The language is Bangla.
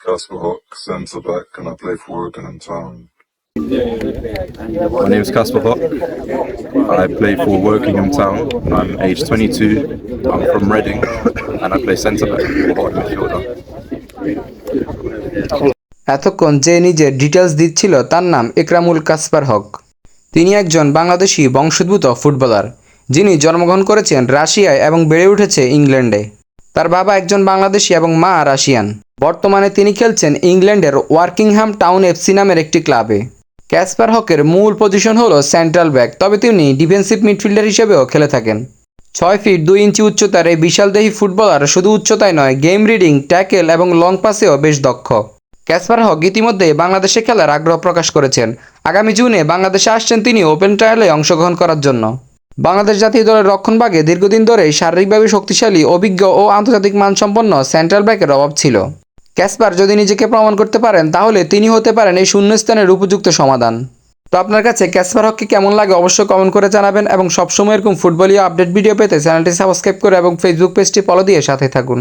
Casper Hock, centre back, and I play for Wokingham Town. My name is Casper Hock. I play for Wokingham Town. I'm age 22. I'm from Reading, and I play centre back or holding midfielder. এতক্ষণ যে নিজের ডিটেলস দিচ্ছিল তার নাম একরামুল কাসপার হক তিনি একজন বাংলাদেশি বংশোদ্ভূত ফুটবলার যিনি জন্মগ্রহণ করেছেন রাশিয়ায় এবং বেড়ে উঠেছে ইংল্যান্ডে তার বাবা একজন বাংলাদেশি এবং মা রাশিয়ান। বর্তমানে তিনি খেলছেন ইংল্যান্ডের ওয়ার্কিংহাম টাউন এফসি নামের একটি ক্লাবে। ক্যাসপার হকের মূল পজিশন হল সেন্ট্রাল ব্যাক, তবে তিনি ডিফেন্সিভ মিডফিল্ডার হিসেবেও খেলে থাকেন। ছয় ফিট দুই ইঞ্চি উচ্চতার এই বিশালদেহী ফুটবলার শুধু উচ্চতায় নয়, গেম রিডিং, ট্যাকেল এবং লং পাসেও বেশ দক্ষ। ক্যাসপার হক ইতিমধ্যে বাংলাদেশে খেলার আগ্রহ প্রকাশ করেছেন। আগামী জুনে বাংলাদেশে আসছেন তিনি ওপেন ট্রায়ালে অংশগ্রহণ করার জন্য। বাংলাদেশ জাতীয় দলের রক্ষণভাগে দীর্ঘদিন ধরে শারীরিকভাবে শক্তিশালী, অভিজ্ঞ ও আন্তর্জাতিক মানসম্পন্ন সেন্ট্রাল ব্যাকের অভাব ছিল। ক্যাসপার, যদি নিজেকে প্রমাণ করতে পারেন, তাহলে তিনি হতে পারেন এই শূন্যস্থানের উপযুক্ত সমাধান। তো আপনার কাছে ক্যাসপার হককে কেমন লাগে অবশ্যই কমেন্ট করে জানাবেন এবং সবসময় এরকম ফুটবলীয় আপডেট ভিডিও পেতে চ্যানেলটি সাবস্ক্রাইব করে এবং ফেসবুক পেজটি ফলো দিয়ে সাথে থাকুন।